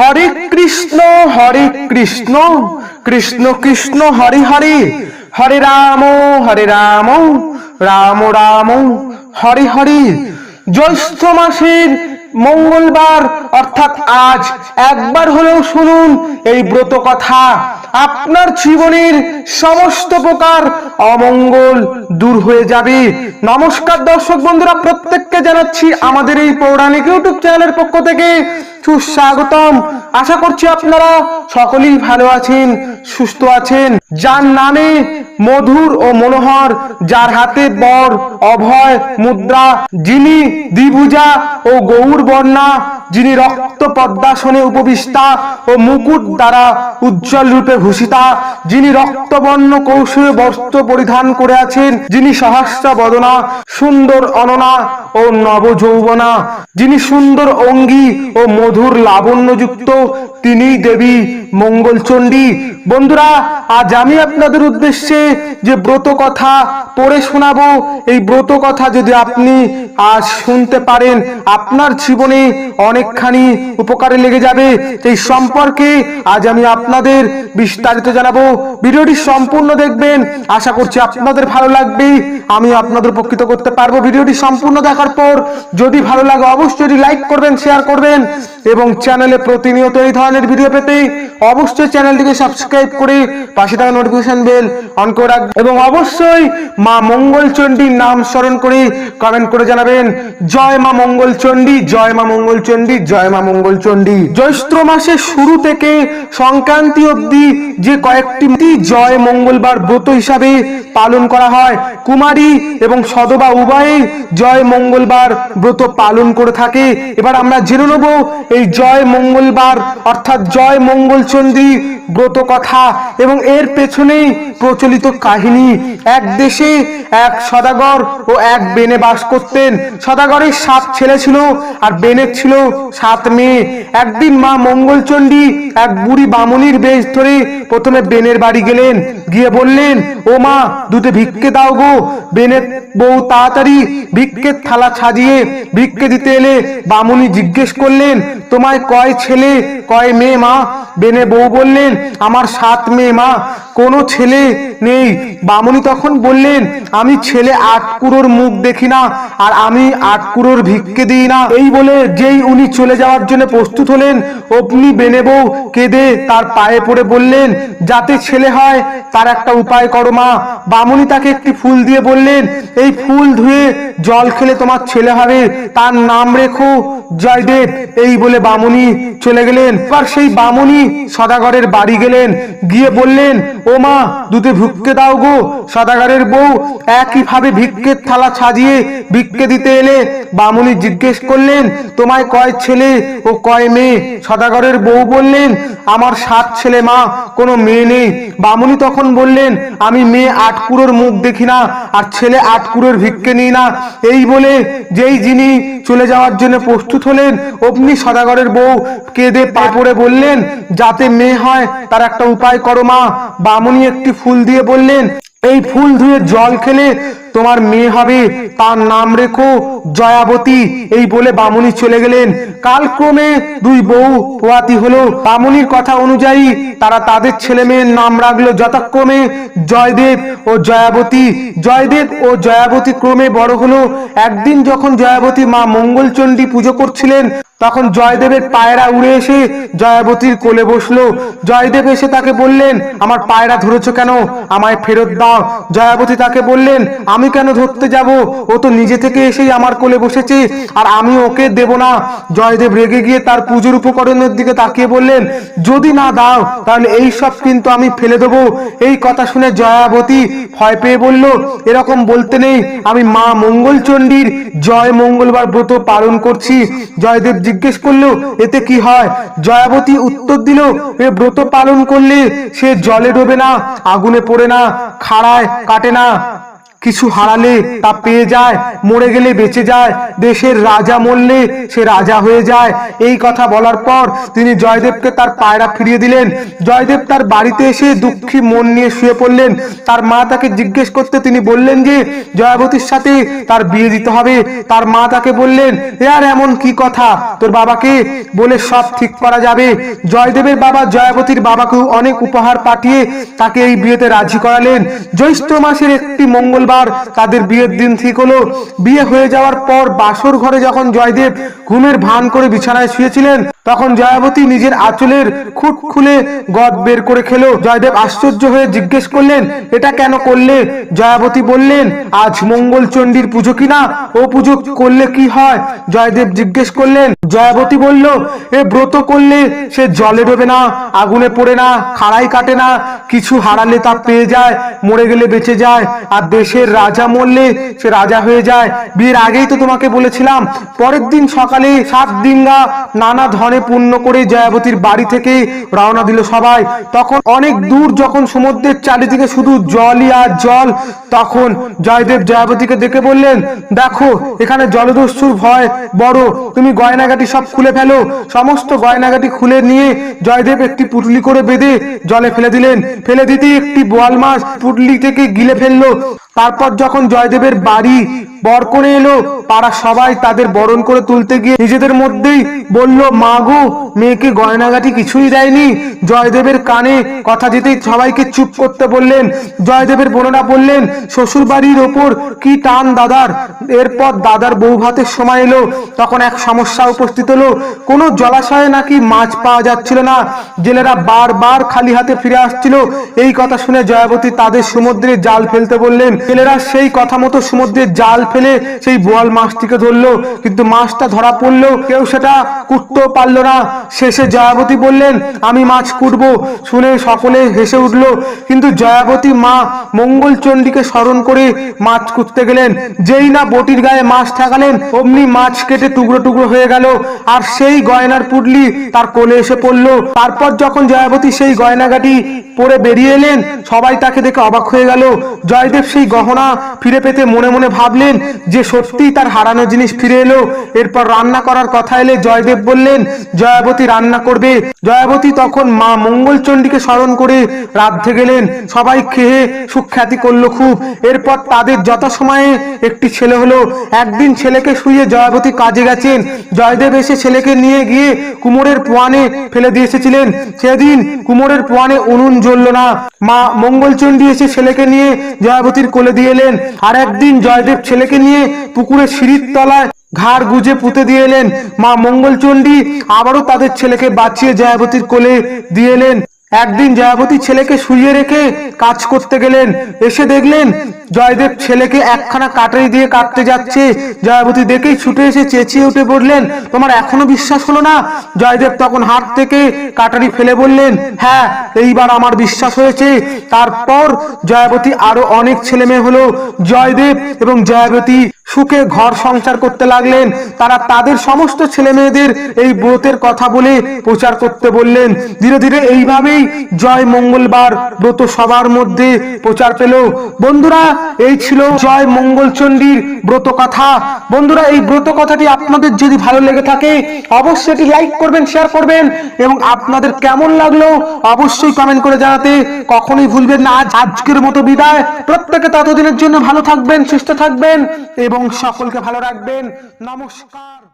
হরে কৃষ্ণ হরে কৃষ্ণ কৃষ্ণ কৃষ্ণ, হরে হরে। হরে রাম হরে রাম রাম রাম, হরে হরে। জ্যৈষ্ঠ মাসের মঙ্গলবার, অর্থাৎ আজ, একবার হলেও শুনুন এই ব্রত কথা আপনার জীবনের সমস্ত প্রকার অমঙ্গল দূর হয়ে যাবে। নমস্কার দর্শক বন্ধুরা, প্রত্যেককে জানাচ্ছি আমাদের এই পৌরাণিক ইউটিউব চ্যানেলের পক্ষ থেকে সুস্বাগতম। আশা করছি আপনারা সকলেই ভালো আছেন, সুস্থ আছেন। যার নামে মধুর ও মনোহর, যার হাতে বর, অভয়, মুদ্রা, যিনি দ্বিভুজা ও গৌর বর্ণা, যিনি রক্ত পদ্মাসনে উপবিষ্টা ও মুকুট দ্বারা উজ্জ্বল রূপে ভূষিতা, যিনি রক্তবর্ণ কৌশলে বস্ত্র পরিধান করে আছেন, যিনি সহস্রা বদনা, সুন্দর অননা ও নব যৌবনা যিনি সুন্দর অঙ্গি ও মধুর লাবণ্যযুক্ত তিনি দেবী। মঙ্গলচণ্ডী বন্ধুরা, আজ আমি আপনাদের উদ্দেশ্যে যে ব্রত কথা পড়ে শোনাবো, এই ব্রত কথা যদি আপনি আজ শুনতে পারেন, আপনার জীবনে অনেকখানি উপকারে লেগে যাবে। এই সম্পর্কে আজ আমি আপনাদের বিস্তারিত জানাব। ভিডিওটি সম্পূর্ণ দেখবেন। আশা করছি আপনাদের ভালো লাগবে। আমি আপনাদের উপকৃত করতে পারব। ভিডিওটি সম্পূর্ণ দেখার পর যদি ভালো লাগে, অবশ্যই লাইক করবেন, শেয়ার করবেন এবং চ্যানেলে প্রতিনিয়ত এই ধরনের ভিডিও পেতে অবশ্যই চ্যানেলটিকে সাবস্ক্রাইব করে পাশে থাকা নোটিফিকেশন বেল অন করে রাখবেন এবং অবশ্যই মা মঙ্গলচণ্ডীর নাম স্মরণ করে কমেন্ট করে জানাবেন। জয় মা মঙ্গলচণ্ডী, জয় মা মঙ্গলচণ্ডী, জয় মা মঙ্গলচণ্ডী। জ্যৈষ্ঠ মাসের শুরু থেকে সংক্রান্তি অবধি যে কয়েকটি জয় মঙ্গলবার ব্রত হিসাবে পালন করা হয়, কুমারী এবং সদবা উভয়েই জয় মঙ্গলবার ব্রত পালন করে থাকে। এবার আমরা জেনে নেব এই জয় মঙ্গলবার অর্থাৎ জয় মঙ্গলচন্দ্রী ব্রত কথা এবং এর পেছনেই প্রচলিত কাহিনী। এক দেশে এক সদাগর ও এক বেনে বাস করতেন। সদাগরের সাত ছেলে ছিল আর বেনের ছিল সাত মেয়ে। একদিন মা মঙ্গলচণ্ডী এক বুড়ি বামুনির বেশ ধরে প্রথমে বেনের বাড়ি গেলেন। গিয়ে বললেন, ও মা দুটো ভিক্ষে দাও গো। বেনের বউ তাড়াতাড়ি ভিক্ষের থালা সাজিয়ে ভিক্ষে দিতে এলে বামুনি জিজ্ঞেস করলেন, তোমায় কয় ছেলে, কয় মেয়ে মা? বেনে বউ বললেন, আমার সাত মেয়ে মা, কোনো ছেলে নেই। বামুনি তখন বললেন, আমি ছেলে আট কুড়োর মুখ দেখি না, আর আমি আট কুড়োর ভিক্ষে দিই না। এই বলে যেই উনি চলে যাওয়ার জন্য প্রস্তুত হলেন, অগ্নি বেনে বউ কেঁদে তার পায়ে পড়ে বললেন, যাতে ছেলে হয়, তার একটা উপায় করো মা। বামুনি তাকে একটি ফুল দিয়ে বললেন, এই ফুল ধুয়ে জল খেলে তোমার ছেলে হবে, তার নাম রেখো জয়দেব। এই বলে বামুনি চলে গেলেন। এবার সেই বামুনি সদাগরের বাড়ি গেলেন। গিয়ে বললেন, ও মা, দুধে ভিক্ষে দাও গো। সদাগরের বউ একইভাবে ভিক্ষের থালা সাজিয়ে ভিক্ষে দিতে এলে বামুনি জিজ্ঞেস করলেন, তোমায় কয় ছেলে ও কয় মেয়ে? সদাগরের বউ বললেন, আমার সাত ছেলে মা, কোনো মেয়ে নেই। বামুনি তখন বললেন, আমি মেয়ে আট কুড়োর মুখ দেখি না, আর ছেলে আট কুড়োর ভিক্ষে নিই না। এই বলে যেই যিনি চলে যাওয়ার জন্য প্রস্তুত হলেন, অগ্নি সদাগরের বউ কেঁদে পা পড়ে বললেন যাতে মেয়ে হয়, তার একটা উপায় করো মা। বামুনি একটি ফুল দিয়ে বললেন, এই ফুল ধুয়ে জল খেলে তোমার মেয়ে হবে, তার নাম রেখো জয়াবতী। এই বলে বামুনি চলে গেলেন। কালক্রমে দুই বউ পোয়াতি হলো। বামুনির কথা অনুযায়ী তারা তাদের ছেলে মেয়ের নাম রাখল যথাক্রমে জয়দেব ও জয়াবতী। জয়দেব ও জয়াবতী ক্রমে বড় হলো। একদিন যখন জয়াবতী মা মঙ্গলচণ্ডী পুজো করছিলেন, তখন জয়দেবের পায়রা উড়ে এসে জয়াবতীর কোলে বসল। জয়দেব এসে তাকে বললেন, আমার পায়রা ধরেছ কেন? আমায় ফেরত দাও। জয়াবতী তাকে বললেন, আমি কেন ধরতে যাব? ও তো নিজে থেকে এসেই আমার কোলে বসেছে। আর আমি ওকে দেব না। জয়দেব রেগে গিয়ে তার পুজোর উপকরণের দিকে তাকিয়ে বললেন, যদি না দাও, তাহলে এই সব কিন্তু আমি ফেলে দেবো। এই কথা শুনে জয়াবতী ভয় পেয়ে বলল, এরকম বলতে নেই। আমি মা মঙ্গলচণ্ডীর জয় মঙ্গলবার ব্রত পালন করছি। জয়দেব জিজ্ঞেস করল, এতে কি হয়? জয়াবতী উত্তর দিল, এ ব্রত পালন করলে সে জলে ডোবে না, আগুনে পড়ে না, খাড়ায় কাটে না। কিছু হারালে তা পেয়ে যায়, মরে গেলে বেঁচে যায়। দেশের রাজা মরলে সে রাজা হয়ে যায়। এই কথা বলার পর তিনি জয়দেবকে তার পায়রা ফিরিয়ে দিলেন। জয়দেব তার বাড়িতে এসে দুঃখী মন নিয়ে শুয়ে পড়লেন। তার মা তাকে জিজ্ঞেস করতে তিনি বললেন যে, জয়াবতীর সাথে তার বিয়ে দিতে হবে। তার মা তাকে বললেন আর এমন কি কথা? তোর বাবাকে বলে সব ঠিক করা যাবে। জয়দেবের বাবা জয়াবতীর বাবাকেও অনেক উপহার পাঠিয়ে তাকে এই বিয়েতে রাজি করালেন। জ্যৈষ্ঠ মাসের একটি মঙ্গলবার তাদের বিয়ের দিন ঠিক হলো। বিয়ে হয়ে যাওয়ার পর বাসর ঘরে যখন জয়দেব ঘুমের ভান করে বিছানায় শুয়েছিলেন তখন জয়াবতী নিজের আঁচলের খুট খুলে গদ বের করে খেলো। জয়দেব আশ্চর্য হয়ে জিজ্ঞেস করলেন, এটা কেন করলে? জয়াবতী বললেন, আজ মঙ্গল চণ্ডীর পুজো কিনা? ও পুজো করলে কি হয়? জয়দেব জিজ্ঞেস করলেন, জয়াবতী বলল, এ ব্রত করলে সে জলে ডোবে না, আগুনে পড়ে না খাড়াই কাটে না, কিছু হারালে তা পেয়ে যায়, মরে গেলে বেঁচে যায়, আর দেশের রাজা মরলে সে রাজা হয়ে যায়। বিয়ের আগেই তো তোমাকে বলেছিলাম, পরের দিন সকালে সাত দিনগা নানা ধনে পূর্ণ করে জয়াবতীর বাড়ি থেকে রওনা দিল সবাই। তখন অনেক দূর যখন সমুদ্রের চারিদিকে শুধু জলই আর জল, তখন জয়দেব জয়াবতীকে দেখে বললেন, দেখো, এখানে জলদস্যুর ভয় বড়। তুমি গয়নাগাটি সব খুলে ফেলো। সমস্ত গয়নাগাটি খুলে নিয়ে জয়দেব একটি পুটলি করে বেঁধে জলে ফেলে দিলেন। ফেলে দিতে একটি বোয়াল মাছ পুটলি থেকে গিলে ফেলল। তারপর যখন জয়দেবের বাড়ি বর করে এলো পাড়া সবাই তাদের বরণ করে তুলতে গিয়ে নিজেদের মধ্যেই বলল, মা গো, মেয়েকে গয়নাগাটি কিছুই দেয়নি। জয়দেবের কানে কথা যেতেই সবাইকে চুপ করতে বললেন। জয়দেবের বোনেরা বললেন শ্বশুর বাড়ির ওপর কি টান দাদার? এরপর দাদার বউ ভাতের সময় এলো। তখন এক সমস্যা উপস্থিত হলো, কোনো জলাশয়ে নাকি মাছ পাওয়া যাচ্ছিল না? জেলেরা বারবার খালি হাতে ফিরে আসছিল। এই কথা শুনে জয়াবতী তাদের সমুদ্রে জাল ফেলতে বললেন জেলেরা সেই কথা মতো সমুদ্রে জাল ফেলে সেই বোয়াল মাছটিকে ধরলো। কিন্তু মাছটা ধরা পড়ল কেউ সেটা কুটতেও পারল না। শেষে জয়াবতী বললেন, আমি মাছ কুটবো। শুনে সকলে হেসে উঠল। কিন্তু জয়াবতী মা মঙ্গল চণ্ডীকে স্মরণ করে মাছ কুটতে গেলেন। যেই না বটির গায়ে মাছ ঠেকালেন, অমনি মাছ কেটে টুকরো টুকরো হয়ে গেল। আর সেই গয়নার পুটলি তার কোলে এসে পড়ল। তারপর যখন জয়াবতী সেই গয়নাগাটি পরে বেরিয়ে এলেন, সবাই তাকে দেখে অবাক হয়ে গেল। জয়দেব সেই গহনা ফিরে পেতে মনে মনে ভাবলেন যে সত্যিই তার হারানো জিনিস ফিরে এলো। এরপর রান্না করার কথা এলে জয়দেব বললেন, জয়াবতী রান্না করবে। জয়াবতী তখন মা মঙ্গলচণ্ডীকে স্মরণ করে রাধতে গেলেন। সবাই খেয়ে সুখ্যাতি করল খুব। এরপর তাদের যথাসময়ে একটি ছেলে হলো। একদিন ছেলেকে শুয়ে জয়াবতী কাজে গেছেন। জয়দেব এসে ছেলেকে নিয়ে গিয়ে কুমোরের পোয়ানে ফেলে দিয়ে এসেছিলেন। সেদিন কুমোরের পোয়ানে উনুন জ্বললো না। মা মঙ্গলচণ্ডী এসে ছেলেকে নিয়ে জয়াবতীর কোলে দিয়ে এলেন। আর একদিন জয়দেব ছেলেকে নিয়ে পুকুরে সিঁড়ির তলায় ঘাড় গুজে পুঁতে দিয়ে এলেন। মা মঙ্গলচণ্ডী আবারও তাদের ছেলেকে বাঁচিয়ে জয়াবতীর কোলে দিয়ে এলেন। একদিন জয়াবতী ছেলেকে শুইয়ে রেখে কাজ করতে গেলেন। এসে দেখলেন জয়দেব ছেলেকে একখানা কাটারি দিয়ে কাটতে যাচ্ছে। জয়াবতী দেখেই ছুটে এসে চেঁচিয়ে উঠে বললেন, তোমার এখনও বিশ্বাস হলো না? জয়দেব তখন হাত থেকে কাটারি ফেলে বললেন হ্যাঁ এইবার আমার বিশ্বাস হয়েছে। তারপর জয়াবতী আরও অনেক ছেলে মেয়ে হলো। জয়দেব এবং জয়াবতী সুখে ঘর সংসার করতে লাগলেন। তারা তাদের সমস্ত ছেলে মেয়েদের এই ব্রতের কথা বলে প্রচার করতে বললেন। ধীরে ধীরে এইভাবেই জয় মঙ্গলবার ব্রত সবার মধ্যে প্রচার পেল। বন্ধুরা, এই ছিল জয় মঙ্গলচণ্ডীর ব্রত কথা। বন্ধুরা, এই ব্রত কথাটি আপনাদের যদি ভালো লেগে থাকে, অবশ্যই এটি লাইক করবেন, শেয়ার করবেন এবং আপনাদের কেমন লাগল অবশ্যই কমেন্ট করে জানাতে কখনোই ভুলবেন না। আজ আজকের মতো বিদায়। প্রত্যেকে ততদিনের জন্য ভালো থাকবেন, সুস্থ থাকবেন এবং সকলকে ভালো রাখবেন। নমস্কার।